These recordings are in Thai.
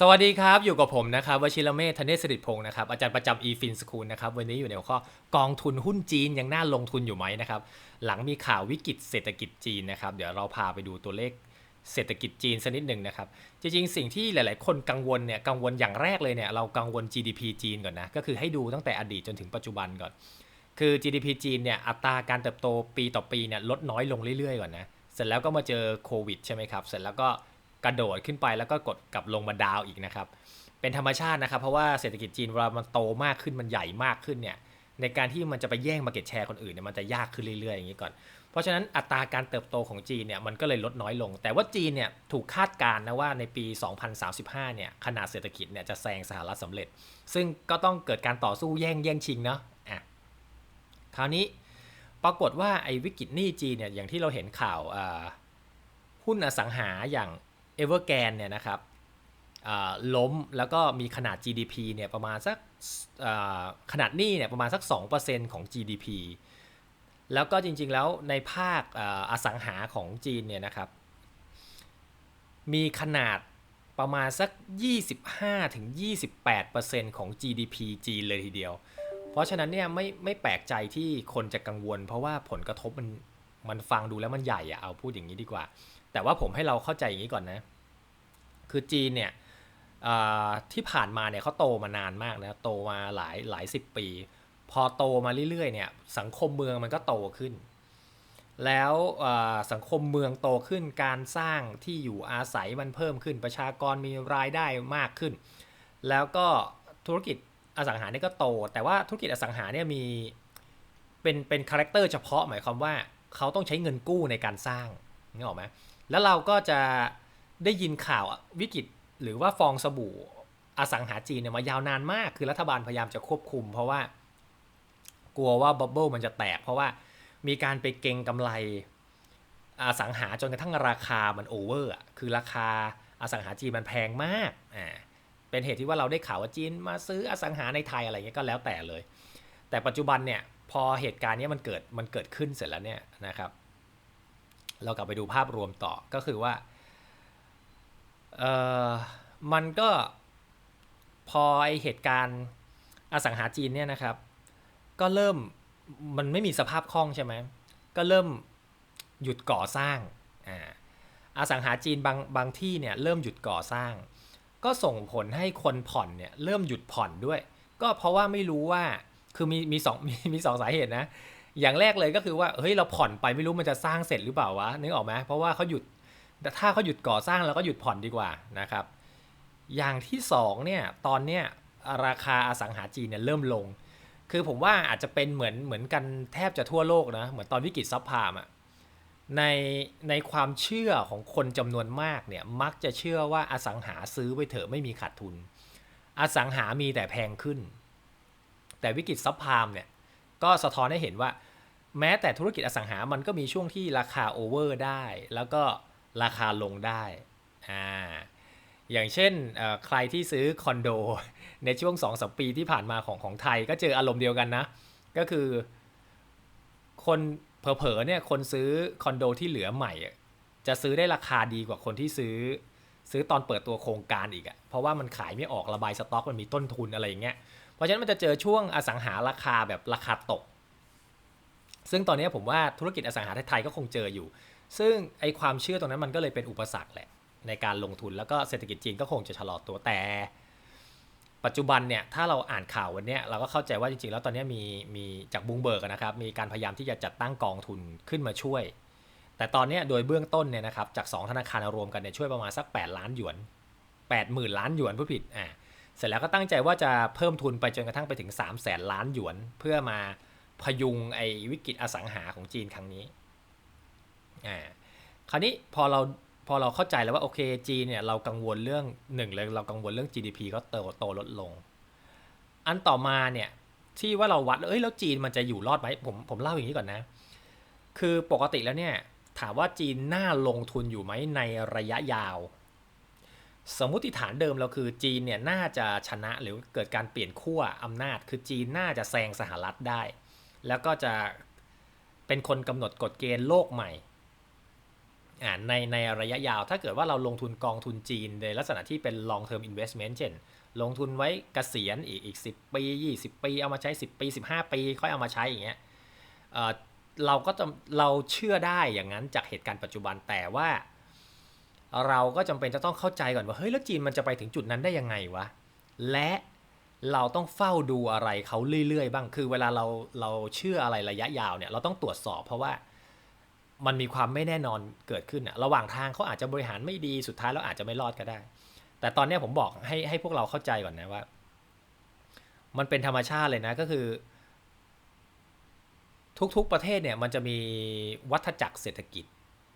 สวัสดีครับ อยู่กับผมนะครับวชิรเมธธเนศสิริพงศ์นะครับอาจารย์ประจำ eFin School นะครับวันนี้อยู่ในหัวข้อกองทุนหุ้นจีนยังน่าลงทุนอยู่ไหมนะครับหลังมีข่าววิกฤตเศรษฐกิจจีนนะครับเดี๋ยวเราพาไปดูตัวเลขเศรษฐกิจจีนสักนิดหนึ่งนะครับจริงๆสิ่งที่หลาย ๆ คนกังวลเนี่ยกังวลอย่างแรกเลยเนี่ยเรากังวล GDP จีนก่อนนะก็คือให้ดูตั้งแต่อดีตจนถึงปัจจุบันก่อน คือ GDP จีนเนี่ยอัตราการเติบโตปีต่อปีเนี่ยลดน้อยลงเรื่อย ๆ ก่อนนะเสร็จแล้วก็มาเจอโควิดใช่ไหมครับเสร็จแล้วก็ กระโดดขึ้นไปแล้วก็กดกลับลงมาดาวอีกนะครับ เป็นธรรมชาตินะครับ เพราะว่าเศรษฐกิจจีนเวลามันโตมากขึ้นมันใหญ่มากขึ้นเนี่ยในการที่มันจะไปแย่งมาเก็ตแชร์คนอื่นเนี่ยมันจะยากขึ้นเรื่อยๆอย่างนี้ก่อน เพราะฉะนั้นอัตราการเติบโตของจีนเนี่ยมันก็เลยลดน้อยลง แต่ว่าจีนเนี่ยถูกคาดการณ์นะว่าในปี 2035 เนี่ยขนาดเศรษฐกิจเนี่ยจะแซงสหรัฐสำเร็จ ซึ่งก็ต้องเกิดการต่อสู้แย่งแย่งชิงเนาะอะคราวนี้ปรากฏว่าไอ้วิกฤตหนี้จีนเนี่ยอย่างที่เราเห็นข่าวหุ้นอสังหาอย่าง e v e r g a n เนี่ยนะครับล้มแล้วก็มีขนาด GDP เนี่ยประมาณสักขนาดหนี้เนี่ยประมาณสัก 2%ของ GDP แล้วก็จริงๆแล้วในภาคอสังหาของจีนเนี่ยนะครับ มีขนาดประมาณสัก 25-28%ของ GDP จีนเลยทีเดียว เพราะฉะนั้นเนี่ยไม่ไม่แปลกใจที่คนจะกังวล เพราะว่าผลกระทบมัน มันฟังดูแล้วมันใหญ่อะเอาพูดอย่างนี้ดีกว่า แต่ว่าผมให้เราเข้าใจอย่างนี้ก่อนนะ คือจีนเนี่ยที่ผ่านมาเนี่ยเขาโตมานานมากนะโตมาหลายหลายสิบปี พอโตมาเรื่อยๆเนี่ยสังคมเมืองมันก็โตขึ้น แล้วสังคมเมืองโตขึ้นการสร้างที่อยู่อาศัยมันเพิ่มขึ้น ประชากรมีรายได้มากขึ้น แล้วก็ธุรกิจอสังหาเนี่ยก็โต แต่ว่าธุรกิจอสังหาเนี่ยมีเป็นเป็นคาแรคเตอร์เฉพาะหมายความว่า เขาต้องใช้เงินกู้ในการสร้างนึกออกไหมแล้วเราก็จะได้ยินข่าววิกฤตหรือว่าฟองสบู่อสังหาจีนเนี่ยมายาวนานมาก คือรัฐบาลพยายามจะควบคุม เพราะว่ากลัวว่าบับเบิลมันจะแตก เพราะว่ามีการไปเก็งกำไรอสังหาจนกระทั่งราคามันโอเวอร์อะคือราคาอสังหาจีนมันแพงมากอ่าเป็นเหตุที่ว่าเราได้ข่าวว่าจีนมาซื้ออสังหาในไทยอะไรเงี้ยก็แล้วแต่เลย แต่ปัจจุบันเนี่ย พอเหตุการณ์นี้มันเกิดมันเกิดขึ้นเสร็จแล้วเนี่ยนะครับ เรากลับไปดูภาพรวมต่อก็คือว่าเออมันก็พอไอเหตุการณ์อสังหาจีนเนี่ยนะครับ ก็เริ่มมันไม่มีสภาพคล่องใช่ไหมก็เริ่มหยุดก่อสร้างอ่าอสังหาจีนบางบางที่เนี่ยเริ่มหยุดก่อสร้าง ก็ส่งผลให้คนผ่อนเนี่ยเริ่มหยุดผ่อนด้วย ก็เพราะว่าไม่รู้ว่า คือมีมีสองมีมีสองสาเหตุนะ อย่างแรกเลยก็คือว่าเฮ้ยเราผ่อนไปไม่รู้มันจะสร้างเสร็จหรือเปล่าวะนึกออกไหมเพราะว่าเขาหยุดแต่ถ้าเขาหยุดก่อสร้างแล้วก็หยุดผ่อนดีกว่านะครับ อย่างที่2เนี่ยตอนเนี้ยราคาอสังหาจีนเนี่ยเริ่มลง คือผมว่าอาจจะเป็นเหมือนเหมือนกันแทบจะทั่วโลกนะเหมือนตอนวิกฤตซับพามอะในในความเชื่อของคนจำนวนมากเนี่ยมักจะเชื่อว่าอสังหาซื้อไปเถอะไม่มีขาดทุน อสังหามีแต่แพงขึ้น แต่วิกฤตซับพามเนี่ยก็สะท้อนให้เห็นว่า แม้แต่ธุรกิจอสังหา มันก็มีช่วงที่ราคาโอเวอร์ได้ แล้วก็ราคาลงได้อ่าอย่างเช่นใครที่ซื้อคอนโด ในช่วง2อสปีที่ผ่านมาของของไทย ก็เจออารมณ์เดียวกันนะ ก็คือ คนเผลอๆเนี่ยคนซื้อคอนโดที่เหลือใหม่ จะซื้อได้ราคาดีกว่าคนที่ซื้อ ซื้อตอนเปิดตัวโครงการอีกอะเพราะว่ามันขายไม่ออกระบายสต็อกมันมีต้นทุนอะไรอย่างเงี้ย เพราะฉะนั้นมันจะเจอช่วงอสังหาราคาแบบราคาตก ซึ่งตอนนี้ผมว่าธุรกิจอสังหาไทยก็คงเจออยู่ ซึ่งไอความเชื่อตรงนั้นมันก็เลยเป็นอุปสรรคแหละในการลงทุนแล้วก็เศรษฐกิจจีนก็คงจะชะลอตัวแต่ ปัจจุบันเนี่ยถ้าเราอ่านข่าววันนี้เราก็เข้าใจว่าจริงๆ แล้วตอนนี้มีมีจากบุงเบิร์กนะครับมีการพยายามที่จะจัดตั้งกองทุนขึ้นมาช่วย แต่ตอนนี้โดยเบื้องต้นเนี่ยนะครับจาก 2 ธนาคารรวมกันเนี่ยช่วยประมาณสัก 8 ล้านหยวน 8 0,000 ล้านหยวนผู้ผิดอ่า เสร็จแล้วก็ตั้งใจว่าจะเพิ่มทุนไปจนกระทั่งไปถึง 3 0 0แสนล้านหยวน เพื่อมาพยุงไอ้วิกฤตอสังหาของจีนครั้งนี้อ่าคราวนี้พอเราพอเราเข้าใจแล้วว่าโอเคจีนเนี่ยเรากังวลเรื่องหนึ่งเลยเรากังวลเรื่อง GDP ก็โตโตลดลง อันต่อมาเนี่ยที่ว่าเราวัดเอ้ยแล้วจีนมันจะอยู่รอดไหมผมผมเล่าอย่างนี้ก่อนนะ คือปกติแล้วเนี่ยถามว่าจีนน่าลงทุนอยู่ไหมในระยะยาว สมมติฐานเดิมเราคือจีนเนี่ยน่าจะชนะหรือเกิดการเปลี่ยนขั้วอำนาจ คือจีนน่าจะแซงสหรัฐได้ แล้วก็จะเป็นคนกำหนดกฎเกณฑ์โลกใหม่ในในระยะยาวถ้าเกิดว่าเราลงทุนกองทุนจีนในลักษณะที่เป็น long term investment เช่น ลงทุนไว้เกษียณอีกอีก 10 ปี 20 ปี เอามาใช้ 10 ปี 15 ปี ค่อยเอามาใช้อย่างเงี้ยเเราก็จะเราเชื่อได้อย่างนั้นจากเหตุการณ์ปัจจุบันแต่ว่า เราก็จำเป็นจะต้องเข้าใจก่อนว่าเฮ้ยแล้วจีนมันจะไปถึงจุดนั้นได้ยังไงวะ และเราต้องเฝ้าดูอะไรเขาเรื่อยๆ บ้าง คือเวลาเราเราเชื่ออะไรระยะยาวเนี่ยเราต้องตรวจสอบเพราะว่ามันมีความไม่แน่นอนเกิดขึ้นอะระหว่างทางเขาอาจจะบริหารไม่ดีสุดท้ายเราอาจจะไม่รอดก็ได้ แต่ตอนนี้ผมบอกให้ให้พวกเราเข้าใจก่อนนะว่า มันเป็นธรรมชาติเลยนะก็คือ ทุกๆประเทศเนี่ยมันจะมีวัฏจักรเศรษฐกิจ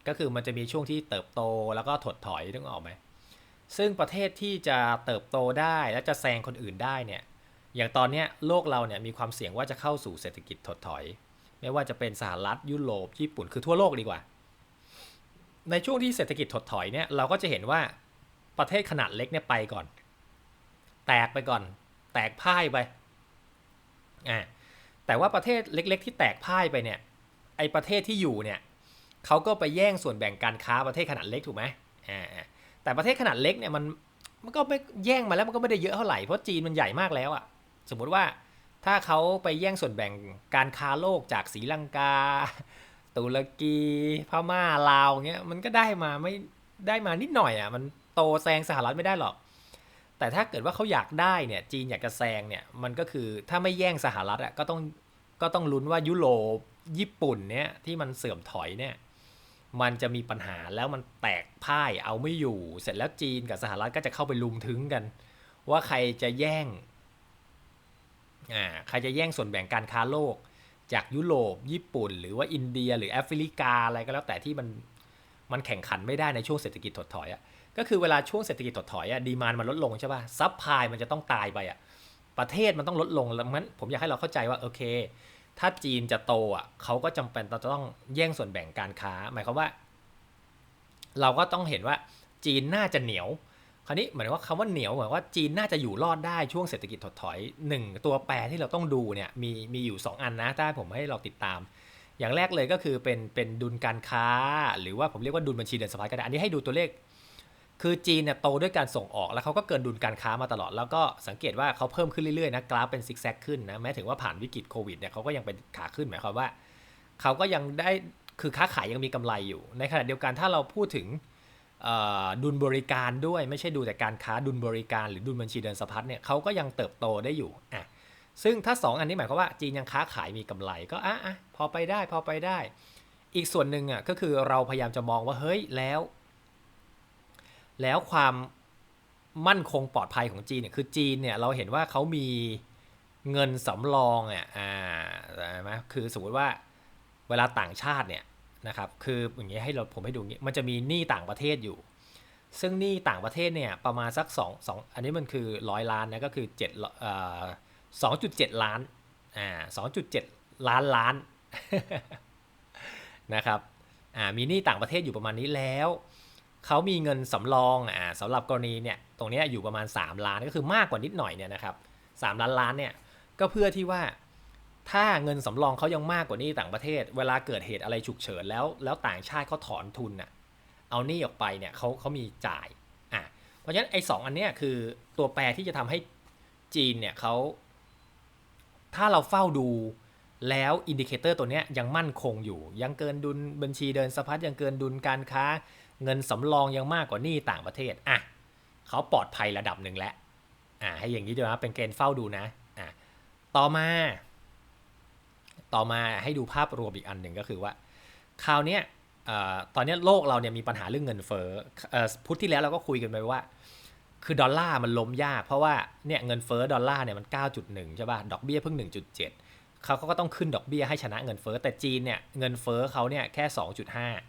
ก็คือมันจะมีช่วงที่เติบโตแล้วก็ถดถอยนึกออกไหมซึ่งประเทศที่จะเติบโตได้และจะแซงคนอื่นได้เนี่ยอย่างตอนนี้โลกเราเนี่ยมีความเสี่ยงว่าจะเข้าสู่เศรษฐกิจถดถอย ไม่ว่าจะเป็นสหรัฐยุโรปญี่ปุ่นคือทั่วโลกดีกว่า ในช่วงที่เศรษฐกิจถดถอยเนี่ยเราก็จะเห็นว่าประเทศขนาดเล็กเนี่ยไปก่อน แตกไปก่อน แตกพ่ายไปอ่าแต่ว่าประเทศเล็ก ๆ ที่แตกพ่ายไปเนี่ยไอประเทศที่อยู่เนี่ย เขาก็ไปแย่งส่วนแบ่งการค้าประเทศขนาดเล็กถูกไหมอ่าแต่ประเทศขนาดเล็กเนี่ยมันมันก็ไม่แย่งมาแล้วมันก็ไม่ได้เยอะเท่าไหร่เพราะจีนมันใหญ่มากแล้วอะสมมุติว่าถ้าเขาไปแย่งส่วนแบ่งการค้าโลกจากศรีลังกา ตุรกีพม่าลาวเงี้ยมันก็ได้มาไม่ได้มานิดหน่อยอะมันโตแซงสหรัฐไม่ได้หรอก แต่ถ้าเกิดว่าเขาอยากได้เนี่ยจีนอยากจะแซงเนี่ยมันก็คือถ้าไม่แย่งสหรัฐอะก็ต้องก็ต้องลุ้นว่ายุโรปญี่ปุ่นเนี่ยที่มันเสื่อมถอยเนี่ย มันจะมีปัญหาแล้วมันแตกพ่ายเอาไม่อยู่ เสร็จแล้วจีนกับสหรัฐก็จะเข้าไปลุมถึงกัน ว่าใครจะแย่งอ่าใครจะแย่งส่วนแบ่งการค้าโลก จากยุโรปญี่ปุ่น หรือว่าอินเดียหรือแอฟริกาอะไรก็แล้วแต่ที่มันมันแข่งขันไม่ได้ในช่วงเศรษฐกิจถดถอยอะก็คือเวลาช่วงเศรษฐกิจถดถอยอะดีมานมันลดลงใช่ป่ะซับพลายมันจะต้องตายไปอะประเทศมันต้องลดลงแล้วงั้นผมอยากให้เราเข้าใจว่าโอเค ถ้าจีนจะโตอะเขาก็จำเป็นจะต้องแย่งส่วนแบ่งการค้า หมายความว่า เราก็ต้องเห็นว่าจีนน่าจะเหนียว คราวนี้หมายว่าคำว่าเหนียวหมายว่าจีนน่าจะอยู่รอดได้ช่วงเศรษฐกิจถดถอยหนึ่งตัวแปรที่เราต้องดูเนี่ยมีมีอยู่ 2 อันนะถ้าผมให้เราติดตาม อย่างแรกเลยก็คือเป็นเป็นดุลการค้า หรือว่าผมเรียกว่าดุลบัญชีเดินสะพัดก็ได้อันนี้ให้ดูตัวเลข คือจีนเนี่ยโตด้วยการส่งออกแล้วเขาก็เกินดุลการค้ามาตลอด แล้วก็สังเกตว่าเขาเพิ่มขึ้นเรื่อยๆนะกราฟเป็นซิกแซกขึ้นนะแม้ถึงว่าผ่านวิกฤตโควิดเนี่ยเขาก็ยังเป็นขาขึ้นหมายความว่าเขาก็ยังได้คือค้าขายยังมีกำไรอยู่ ในขณะเดียวกันถ้าเราพูดถึงดุลบริการด้วยไม่ใช่ดูแต่การค้าดุลบริการหรือดุลบัญชีเดินสะพัดเนี่ยเขาก็ยังเติบโตได้อยู่อะซึ่งถ้า 2 อันนี้หมายความว่าจีนยังค้าขายมีกำไรก็อะอะพอไปได้พอไปได้ อีกส่วนหนึ่งอะก็คือเราพยายามจะมองว่าเฮ้ยแล้ว แล้วความมั่นคงปลอดภัยของจีนเนี่ยคือจีนเนี่ยเราเห็นว่าเขามีเงินสำรองอะอ่าใช่ไหมคือสมมติว่าเวลาต่างชาติเนี่ยนะครับคืออย่างเงี้ยให้เราผมให้ดูงี้มันจะมีหนี้ต่างประเทศอยู่ ซึ่งหนี้ต่างประเทศเนี่ยประมาณสัก2 2อันนี้มันคือร้อยล้านนะก็คือ7เอ่อ2.7 ล้านอ่า2.7 ล้านล้านนะครับอ่ามีหนี้ต่างประเทศอยู่ประมาณนี้แล้ว เขามีเงินสำรองอ่าสำหรับกรณีเนี่ยตรงนี้อยู่ประมาณ 3 ล้านก็คือมากกว่านิดหน่อยเนี่ยนะครับ3ล้านล้านเนี่ยก็เพื่อที่ว่าถ้าเงินสำรองเขายังมากกว่านี้ต่างประเทศ เวลาเกิดเหตุอะไรฉุกเฉินแล้วแล้วต่างชาติเขาถอนทุนน่ะเอาหนี้ออกไปเนี่ยเขาเขามีจ่ายอะเพราะฉะนั้นไอ้สองอันเนี้ยคือตัวแปรที่จะทำให้จีนเนี่ยเขาถ้าเราเฝ้าดูแล้วอินดิเคเตอร์ตัวเนี้ยยังมั่นคงอยู่ ยังเกินดุลบัญชีเดินสะพัดยังเกินดุลการค้า เงินสำรองยังมากกว่านี่ต่างประเทศอะเขาปลอดภัยระดับหนึ่งแล้วอะให้อย่างนี้ด้วยนะเป็นเกณฑ์เฝ้าดูนะอะต่อมา ต่อมาให้ดูภาพรวมอีกอันหนึ่งก็คือว่าคราวนี้ตอนนี้โลกเราเนี่ยมีปัญหาเรื่องเงินเฟ้อพุทธที่แล้วเราก็คุยกันไปว่า คือดอลลาร์มันล้มยาก เพราะว่าเนี่ยเงินเฟ้อดอลลาร์เนี่ยมัน 9.1 ใช่ป่ะ ดอกเบี้ยเพิ่ง 1.7เขาก็ต้องขึ้นดอกเบี้ยให้ชนะเงินเฟ้อแต่จีนเนี่ยเงินเฟ้อเขาเนี่ยแค่ 2.5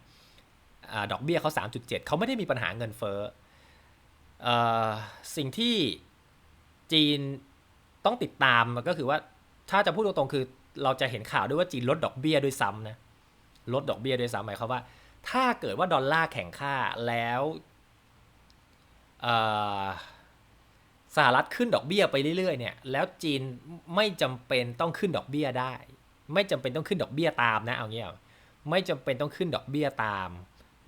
ดอกเบี้ยเขา 3.7 เขาไม่ได้มีปัญหาเงินเฟ้อสิ่งที่จีนต้องติดตามก็คือว่าถ้าจะพูดตรงๆคือเราจะเห็นข่าวด้วยว่าจีนลดดอกเบี้ยด้วยซ้ำนะลดดอกเบี้ยด้วยซ้ำหมายความว่า ถ้าเกิดว่าดอลลาร์แข็งค่าแล้วสหรัฐขึ้นดอกเบี้ยไปเรื่อยๆเนี่ยแล้วจีนไม่จำเป็นต้องขึ้นดอกเบี้ยได้ ไม่จำเป็นต้องขึ้นดอกเบี้ยตามนะเอางี้ไม่จำเป็นต้องขึ้นดอกเบี้ยตาม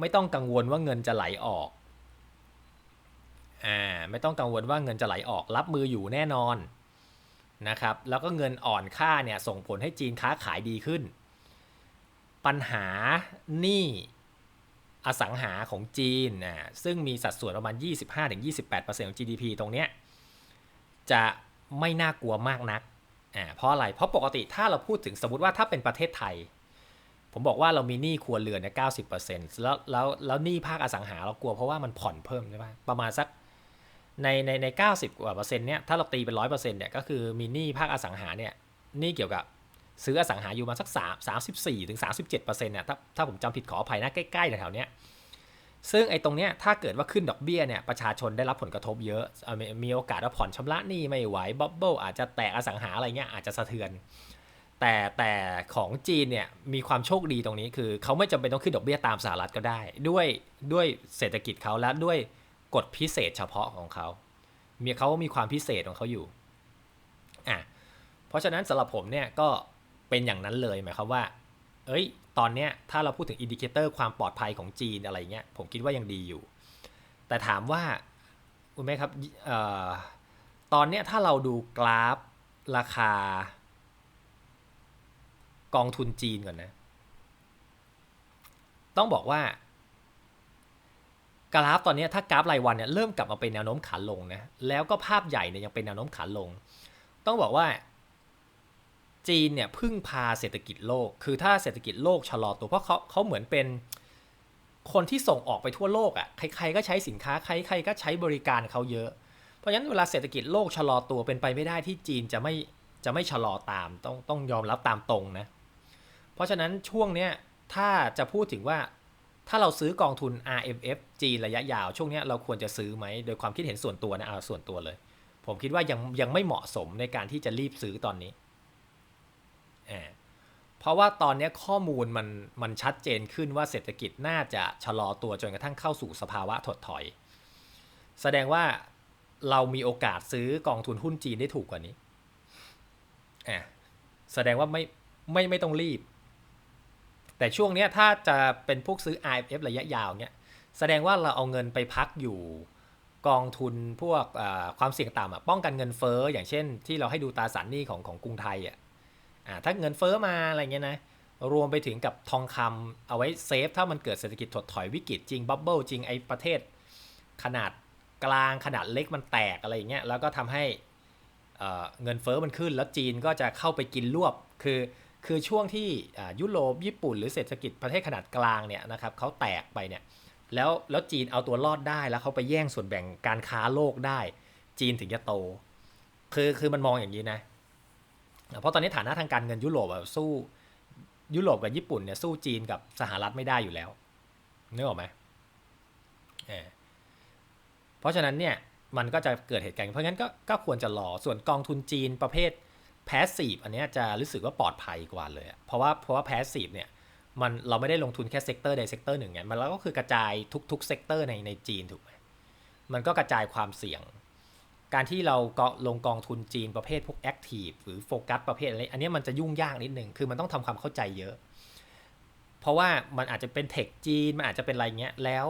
ไม่ต้องกังวลว่าเงินจะไหลออกอ่าไม่ต้องกังวลว่าเงินจะไหลออกรับมืออยู่แน่นอนนะครับแล้วก็เงินอ่อนค่าเนี่ยส่งผลให้จีนค้าขายดีขึ้น ปัญหาหนี้อสังหาของจีนนะซึ่งมีสัดส่วนประมาณ 25-28%ของ GDP ตรงเนี้ยจะไม่น่ากลัวมากนักอ่าเพราะอะไร เพราะปกติถ้าเราพูดถึงสมมติว่าถ้าเป็นประเทศไทย ผมบอกว่าเรามีหนี้ครัวเรือนเนี่ย90%แล้วแล้วแล้วหนี้ภาคอสังหาเรากลัวเพราะว่ามันผ่อนเพิ่มใช่ไหมประมาณสักในในใน90กว่าเปอร์เซ็นต์เนี่ยถ้าเราตีเป็นร้อยเปอร์เซ็นต์เนี่ยก็คือมีหนี้ภาคอสังหาเนี่ยหนี้เกี่ยวกับซื้ออสังหาอยู่มาสัก3 34ถึง37เจ็ดเปอร์เซ็นต์เนี่ยถ้าถ้าผมจำผิดขออภัยนะใกล้ๆแถวๆเนี้ยซึ่งไอ้ตรงเนี้ยถ้าเกิดว่าขึ้นดอกเบี้ยเนี่ยประชาชนได้รับผลกระทบเยอะ มีโอกาสว่าผ่อนชำระหนี้ไม่ไหวบับเบิลอาจจะแตกอสังหาอะไรเงี้ยอาจจะสะเทือน แต่แต่ของจีนเนี่ยมีความโชคดีตรงนี้คือเขาไม่จำเป็นต้องขึ้นดอกเบี้ยตามสหรัฐก็ได้ ด้วยด้วยเศรษฐกิจเขาและด้วยกฎพิเศษเฉพาะของเขามีเขามีความพิเศษของเขาอยู่อะเพราะฉะนั้นสำหรับผมเนี่ยก็เป็นอย่างนั้นเลยหมายความว่า เอ้ย ตอนเนี้ยถ้าเราพูดถึงอินดิเคเตอร์ความปลอดภัยของจีนอะไรเงี้ยผมคิดว่ายังดีอยู่ แต่ถามว่าคุณแม่ครับเอ่อตอนเนี้ยถ้าเราดูกราฟราคา กองทุนจีนก่อนนะ ต้องบอกว่ากราฟตอนนี้ถ้ากราฟรายวันเนี่ยเริ่มกลับมาเป็นแนวโน้มขาลงนะแล้วก็ภาพใหญ่เนี่ยยังเป็นแนวโน้มขาลง ต้องบอกว่า จีนเนี่ยพึ่งพาเศรษฐกิจโลก คือถ้าเศรษฐกิจโลกชะลอตัวเพราะเขาเขาเหมือนเป็นคนที่ส่งออกไปทั่วโลกอะ่ะใครๆก็ใช้สินค้าใครๆก็ใช้บริการเขาเยอะ เพราะฉะนั้นเวลาเศรษฐกิจโลกชะลอตัวเป็นไปไม่ได้ที่จีนจะไม่จะไม่ชะลอตามต้องต้องยอมรับตามตรงนะเราะฉะนั้นช่วงเนี้ยถ้าจะพูดถึงว่าถ้าเราซื้อกองทุน RMF จีระยะยาว ช่วงนี้เราควรจะซื้อไหม โดยความคิดเห็นส่วนตัวนะเอาส่วนตัวเลย ผมคิดว่ายังยังไม่เหมาะสมในการที่จะรีบซื้อตอนนี้อ่าเพราะว่าตอนนี้ข้อมูลมันมันชัดเจนขึ้นว่าเศรษฐกิจน่าจะชะลอตัวจนกระทั่งเข้าสู่สภาวะถดถอย แสดงว่าเรามีโอกาสซื้อกองทุนหุ้นจีนได้ถูกกว่านี้แสดงว่าไม่ไม่ไม่ต้องรีบ แต่ช่วงนี้ถ้าจะเป็นพวกซื้อ IMF ระยะยาวเนี่ยแสดงว่าเราเอาเงินไปพักอยู่กองทุนพวกความเสี่ยงต่ำป้องกันเงินเฟ้ออย่างเช่น ที่เราให้ดูตราสารหนี้ของของกรุงไทยอะถ้าเงินเฟ้อมาอะไรเงี้ยนะรวมไปถึงกับทองคำเอาไว้เซฟ ถ้ามันเกิดเศรษฐกิจถดถอยวิกฤตจริงบับเบิลจริงไอ้ประเทศ ขนาดกลางขนาดเล็กมันแตกอะไรอย่างเงี้ยแล้วก็ทำให้เอ่อเงินเฟ้อมันขึ้น แล้วจีนก็จะเข้าไปกินรวบ คือ คือช่วงที่ยุโรปญี่ปุ่นหรือเศรษฐกิจประเทศขนาดกลางเนี่ยนะครับเขาแตกไปเนี่ยแล้วแล้วจีนเอาตัวรอดได้แล้วเขาไปแย่งส่วนแบ่งการค้าโลกได้ จีนถึงจะโต คือคือมันมองอย่างนี้นะ เพราะตอนนี้ฐานะทางการเงินยุโรปอะสู้ยุโรปกับญี่ปุ่นเนี่ยสู้จีนกับสหรัฐไม่ได้อยู่แล้วนึกออกไหมเออเพราะฉะนั้นเนี่ยมันก็จะเกิดเหตุการณ์เพราะงั้นก็ก็ควรจะรอส่วนกองทุนจีนประเภท แพสซีฟอันเนี้ยจะรู้สึกว่าปลอดภัยกว่าเลย เพราะว่าเพราะว่าแพสซีฟเนี่ยมันเราไม่ได้ลงทุนแค่เซกเตอร์ใดเซกเตอร์หนึ่งไงมันแล้วก็คือกระจายทุกๆเซกเตอร์ในในจีนถูกไหมมันก็กระจายความเสี่ยง การที่เราก็ลงกองทุนจีนประเภทพวกแอคทีฟหรือโฟกัสประเภทอะไรอันนี้มันจะยุ่งยากนิดนึงคือมันต้องทำความเข้าใจเยอะ เพราะว่ามันอาจจะเป็นเทคจีนมันอาจจะเป็นอะไรเงี้ยแล้ว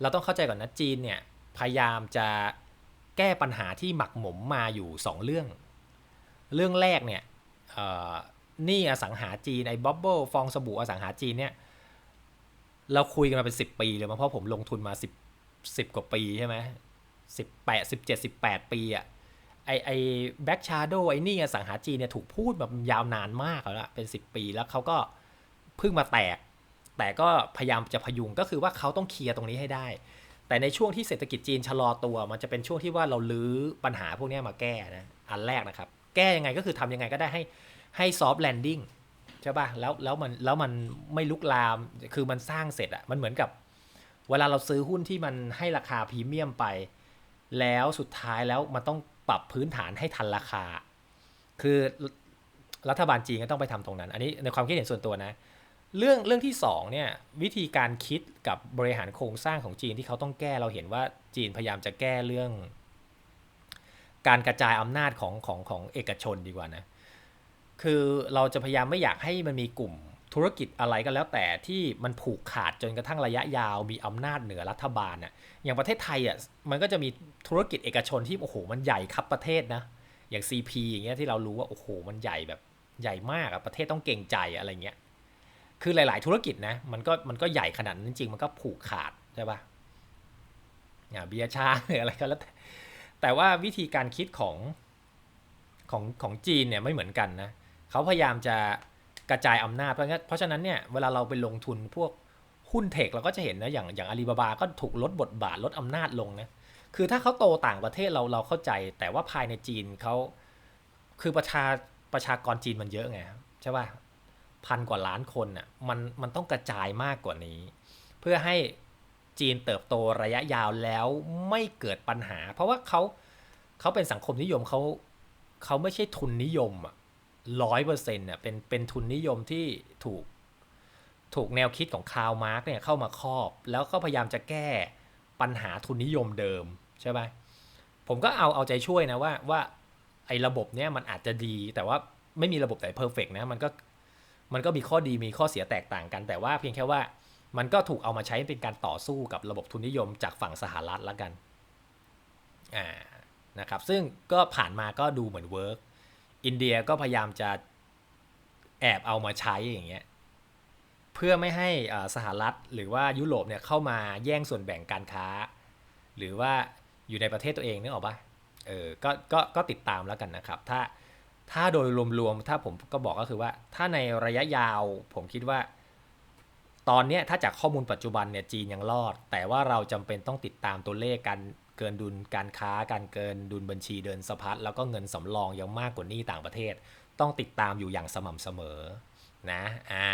เราต้องเข้าใจก่อนนะจีนเนี่ยพยายามจะแก้ปัญหาที่หมักหมมมาอยู่ 2 เรื่อง เรื่องแรกเนี่ยนี่อสังหาจีนไอ้บับเบิลฟองสบู่อสังหาจีนเนี่ยเราคุยกันมาเป็น10ปีเลยมั้งเพราะผมลงทุนมา10 10กว่าปีใช่ไหมสิบแปดสิบเจ็ดสิบแปดปีอะไอไอแบ็กชาร์โดไอนี่อสังหาจีนเนี่ยถูกพูดแบบยาวนานมากแล้วละเป็นสิบปีแล้วเขาก็เพิ่งมาแตก แต่ก็พยายามจะพยุงก็คือว่าเขาต้องเคลียร์ตรงนี้ให้ได้ แต่ในช่วงที่เศรษฐกิจจีนชะลอตัว มันจะเป็นช่วงที่ว่าเราลื้อปัญหาพวกนี้มาแก้นะอันแรกนะครับ แก้ยังไงก็คือทำยังไงก็ได้ให้ให้ซอฟต์แลนดิ้งใช่ป่ะแล้วแล้วมันแล้วมันไม่ลุกลามคือมันสร้างเสร็จอะมันเหมือนกับ เวลาเราซื้อหุ้นที่มันให้ราคาพรีเมียมไป แล้วสุดท้ายแล้วมันต้องปรับพื้นฐานให้ทันราคา คือรัฐบาลจีนก็ต้องไปทำตรงนั้น อันนี้ในความคิดเห็นส่วนตัวนะ เรื่องเรื่องที่สองเนี่ยวิธีการคิดกับบริหารโครงสร้างของจีนที่เขาต้องแก้เราเห็นว่าจีนพยายามจะแก้เรื่อง การกระจายอำนาจของของของเอกชนดีกว่านะ คือเราจะพยายามไม่อยากให้มันมีกลุ่มธุรกิจอะไรก็แล้วแต่ที่มันผูกขาดจนกระทั่งระยะยาวมีอำนาจเหนือรัฐบาลน่ะอย่างประเทศไทยอะมันก็จะมีธุรกิจเอกชนที่โอ้โหมันใหญ่ครับประเทศนะอย่าง CP อย่างเงี้ยที่เรารู้ว่าโอ้โหมันใหญ่แบบใหญ่มากอะประเทศต้องเก่งใจอะไรเงี้ยคือหลาย ๆ ธุรกิจนะมันก็มันก็ใหญ่ขนาดนั้นจริงมันก็ผูกขาดใช่ปะอ่าเบียร์ชาหรืออะไรก็แล้วแต่ แต่ว่าวิธีการคิดของของของจีนเนี่ยไม่เหมือนกันนะเขาพยายามจะกระจายอำนาจเพราะงั้นเพราะฉะนั้นเนี่ยเวลาเราไปลงทุนพวกหุ้นเทคเราก็จะเห็นนะอย่างอย่างอาลีบาบาก็ถูกลดบทบาทลดอำนาจลงนะคือถ้าเขาโตต่างประเทศเราเราเข้าใจ แต่ว่าภายในจีนเขาคือประชาประชากรจีนมันเยอะไงใช่ป่ะพันกว่าล้านคนน่ะมันมันต้องกระจายมากกว่านี้ เพื่อให้ จีนเติบโตระยะยาวแล้วไม่เกิดปัญหา เพราะว่าเขาเขาเป็นสังคมนิยมเขาเขาไม่ใช่ทุนนิยมอะร้อยเปอร์เซ็นต์เนี่ยเป็นเป็นทุนนิยมที่ถูกถูกแนวคิดของคาร์ลมาร์กเนี่ยเข้ามาครอบ แล้วก็พยายามจะแก้ปัญหาทุนนิยมเดิมใช่ไหมผมก็เอาเอาใจช่วยนะว่าว่าไอ้ระบบเนี้ยมันอาจจะดีแต่ว่าไม่มีระบบไหนเพอร์เฟกนะมันก็มันก็มีข้อดีมีข้อเสียแตกต่างกัน แต่ว่าเพียงแค่ว่า มันก็ถูกเอามาใช้เป็นการต่อสู้กับระบบทุนนิยมจากฝั่งสหรัฐแล้วกันอ่านะครับซึ่งก็ผ่านมาก็ดูเหมือนเวิร์กอินเดียก็พยายามจะแอบเอามาใช้อย่างเงี้ยเพื่อไม่ให้สหรัฐหรือว่ายุโรปเนี่ยเข้ามาแย่งส่วนแบ่งการค้า หรือว่าอยู่ในประเทศตัวเองนึกออกปะเออก็ก็ก็ติดตามแล้วกันนะครับ ถ้าถ้าโดยรวมๆ ถ้าผมก็บอกก็คือว่า ถ้าในระยะยาวผมคิดว่า ตอนนี้ถ้าจากข้อมูลปัจจุบันเนี่ยจีนยังรอด แต่ว่าเราจำเป็นต้องติดตามตัวเลขการเกินดุลการค้า การเกินดุลบัญชีเดินสะพัดแล้วก็เงินสำรองยังมากกว่านี้ต่างประเทศ ต้องติดตามอยู่อย่างสม่ำเสมอนะอ่า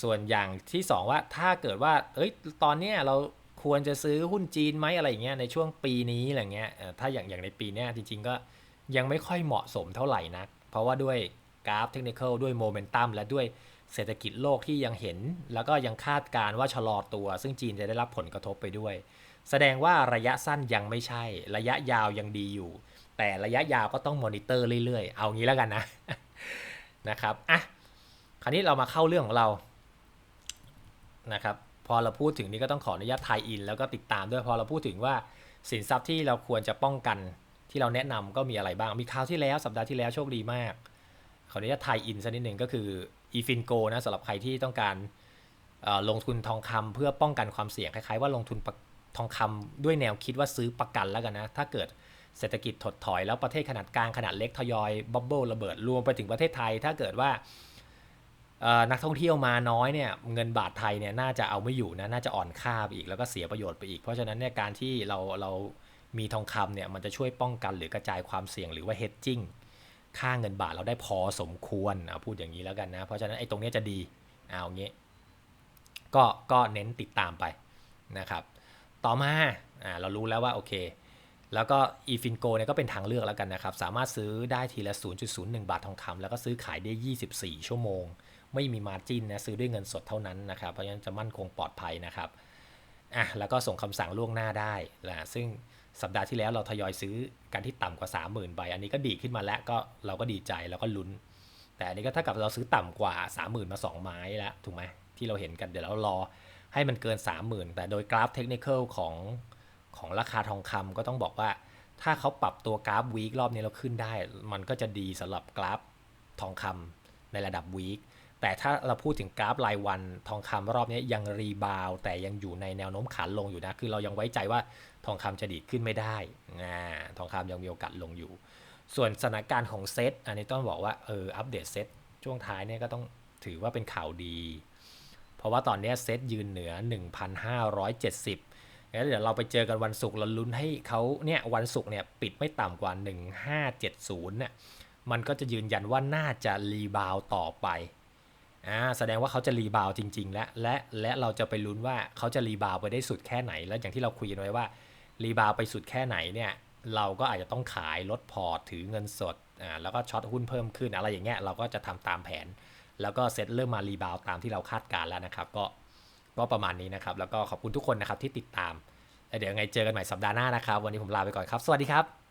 ส่วนอย่างที่ 2 ว่าถ้าเกิดว่าเอ้ยตอนเนี้ยเราควรจะซื้อหุ้นจีนไหมอะไรอย่างเงี้ยในช่วงปีนี้อะไรเงี้ยถ้าอย่างอย่างในปีเนี้ยจริง ๆ ก็ยังไม่ค่อยเหมาะสมเท่าไหร่นัก เพราะว่าด้วยกราฟเทคนิคด้วยโมเมนตัมและด้วย เศรษฐกิจโลกที่ยังเห็น แล้วก็ยังคาดการว่าชะลอตัว ซึ่งจีนจะได้รับผลกระทบไปด้วย แสดงว่าระยะสั้นยังไม่ใช่ ระยะยาวยังดีอยู่ แต่ระยะยาวก็ต้องมอนิเตอร์เรื่อยๆ เอางี้แล้วกันนะนะครับอะคราวนี้เรามาเข้าเรื่องของเรานะครับพอเราพูดถึงนี้ก็ต้องขออนุญาตไทยอิน แล้วก็ติดตามด้วยพอเราพูดถึงว่าสินทรัพย์ที่เราควรจะป้องกันที่เราแนะนำก็มีอะไรบ้าง มีคราวที่แล้วสัปดาห์ที่แล้วโชคดีมากขออนุญาตไทยอินสักนิดหนึ่งก็คือ e f i n g o นะสำหรับใครที่ต้องการลงทุนทองคำเพื่อป้องกันความเสี่ยงคล้ายๆว่าลงทุนทองคำด้วยแนวคิดว่าซื้อประกันแล้วกันนะ ถ้าเกิดเศรษฐกิจถดถอยแล้วประเทศขนาดกลางขนาดเล็กทยอยบับเบิลระเบิดรวมไปถึงประเทศไทย ถ้าเกิดว่านักท่องเที่ยวมาน้อยเนี่ยเงินบาทไทยเนี่ยน่าจะเอาไม่อยู่นะน่าจะอ่อนค่าไปอีกแล้วก็เสียประโยชน์ไปอีก เพราะฉะนั้นเนี่ยการที่เราเรามีทองคำเนี่ยมันจะช่วยป้องกันหรือกระจายความเสี่ยงหรือว่า hedging ค่าเงินบาทเราได้พอสมควรเอาพูดอย่างนี้แล้วกันนะ เพราะฉะนั้นไอ้ตรงนี้จะดีเอางี้ก็ก็เน้นติดตามไปนะครับ ต่อมาอ่าเรารู้แล้วว่าโอเค แล้วก็ e f i n g o เนี่ยก็เป็นทางเลือกแล้วกันนะครับ สามารถซื้อได้ทีละ 0.01 บาททองคำแล้วก็ซื้อขายได้ 24 ชั่วโมง ไม่มีมาจิ้นนะซื้อด้วยเงินสดเท่านั้นนะครับ เพราะฉะนั้นจะมั่นคงปลอดภัยนะครับอะแล้วก็ส่งคำสั่งล่วงหน้าได้นะซึ่ง สัปดาห์ที่แล้วเราทยอยซื้อกันที่ต่ำกว่า 30,000ใบอันนี้ก็ดีขึ้นมาแล้วก็เราก็ดีใจแล้วก็ลุ้น แต่อันนี้ก็ถ้ากับเราซื้อต่ำกว่า 30,000 มา 2 ไม้แล้วถูกไหมที่เราเห็นกันเดี๋ยวเรารอให้มันเกิน 30,000 แต่โดยกราฟเทคนิคของของราคาทองคำก็ต้องบอกว่า ถ้าเขาปรับตัวกราฟวีครอบนี้เราขึ้นได้ มันก็จะดีสำหรับกราฟทองคำในระดับวีคแต่ถ้าเราพูดถึงกราฟรายวันทองคำรอบนี้ยังรีบาวแต่ยังอยู่ในแนวโน้มขาลงอยู่นะ คือเรายังไว้ใจว่า ทองคำจะดีดขึ้นไม่ได้อ่าทองคำยังมีโอกาสลงอยู่ ส่วนสถานการณ์ของเซตอันนี้ต้องบอกว่าเอออัปเดตเซตช่วงท้ายเนี่ยก็ต้องถือว่าเป็นข่าวดี เพราะว่าตอนนี้เซตยืนเหนือ 1,570แล้วเดี๋ยวเราไปเจอกันวันศุกร์เราลุ้นให้เขาเนี่ยวันศุกร์เนี่ยปิดไม่ต่ำกว่า 1570เนี่ยมันก็จะยืนยันว่าน่าจะรีบาวต่อไปอ่าแสดงว่าเขาจะรีบาวจริง ๆ และและและเราจะไปลุ้นว่าเขาจะรีบาวไปได้สุดแค่ไหน แล้วอย่างที่เราคุยกันไว้ว่า รีบาวไปสุดแค่ไหนเนี่ยเราก็อาจจะต้องขายลดพอร์ตถือเงินสดอ่าแล้วก็ช็อตหุ้นเพิ่มขึ้นอะไรอย่างเงี้ยเราก็จะทำตามแผน แล้วก็เซ็ตเริ่มมารีบาวตามที่เราคาดการแล้วนะครับ ก็ก็ประมาณนี้นะครับ แล้วก็ขอบคุณทุกคนนะครับที่ติดตาม เดี๋ยวไงเจอกันใหม่สัปดาห์หน้านะครับ วันนี้ผมลาไปก่อนครับ สวัสดีครับ